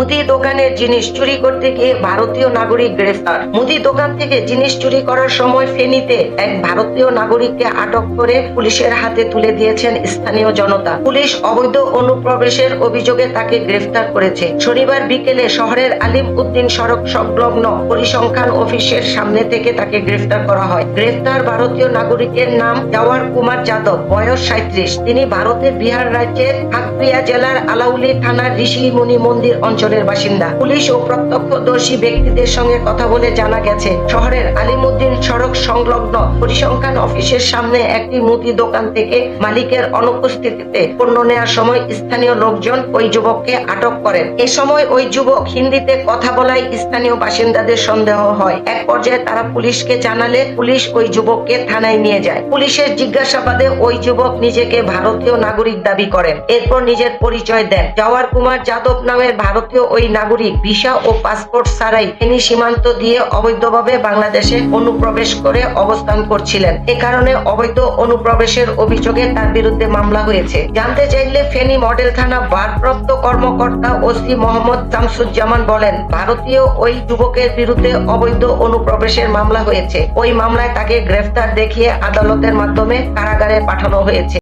মুদি দোকানের জিনিস চুরি করতে গিয়ে ভারতীয় নাগরিক গ্রেফতার। মুদি দোকান থেকে জিনিস চুরি করার সময় ফেনীতে এক ভারতীয় নাগরিককে আটক করে পুলিশের হাতে তুলে দিয়েছেন স্থানীয় জনতা। পুলিশ অবৈধ অনুপ্রবেশের অভিযোগে তাকে গ্রেফতার করেছে। শনিবার বিকেলে শহরের আলিম উদ্দিন সড়ক সংলগ্ন পরিসংখ্যান অফিসের সামনে থেকে তাকে গ্রেফতার করা হয়। গ্রেফতার ভারতীয় নাগরিকের নাম জওয়ার কুমার যাদব, বয়স সাঁত্রিশ তিনি ভারতের বিহার রাজ্যের খাগড়িয়া জেলার আলাউলি থানার ঋষিমুনি মন্দির অঞ্চলের বাসিন্দা। পুলিশ ও প্রত্যক্ষদর্শী ব্যক্তিদের সঙ্গে কথা বলে জানা গেছে, শহরের আলিমুদ্দিন সড়ক সংলগ্ন পরিসংখ্যান অফিসের সামনে একটি মুদি দোকান থেকে মালিকের অনুপস্থিতিতে পণ্য নেওয়ার সময় স্থানীয় লোকজন ওই যুবককে আটক করেন। এ সময় ওই যুবক হিন্দিতে কথা বলায় স্থানীয় বাসিন্দাদের সন্দেহ হয়। এক পর্যায়ে তারা পুলিশকে জানালে পুলিশ ওই যুবককে থানায় নিয়ে যায়। পুলিশের জিজ্ঞাসাবাদে ওই যুবক নিজেকে ভারতীয় নাগরিক দাবি করেন। এরপর নিজের পরিচয় দেন। জওয়ার কুমার যাদব নামের ভারতীয় ওই নাগরিক। ভিসা ও পাসপোর্ট ছাড়াই ফেনী সীমান্ত দিয়ে অবৈধভাবে বাংলাদেশে অনুপ্রবেশ করে অবস্থান করছিলেন। এ কারণে অবৈধ অনুপ্রবেশের অভিযোগে তার বিরুদ্ধে মামলা হয়েছে। জানতে চাইলে ফেনী মডেল থানা ভারপ্রাপ্ত কর্মকর্তা ওসি মোহাম্মদ শামসুজ্জামান বলেন, ভারতীয় ওই যুবকের বিরুদ্ধে অবৈধ অনুপ্রবেশের মামলা হয়েছে। ওই মামলায় তাকে গ্রেফতার দেখিয়ে আদালতের মাধ্যমে কারাগারে পাঠানো হয়েছে।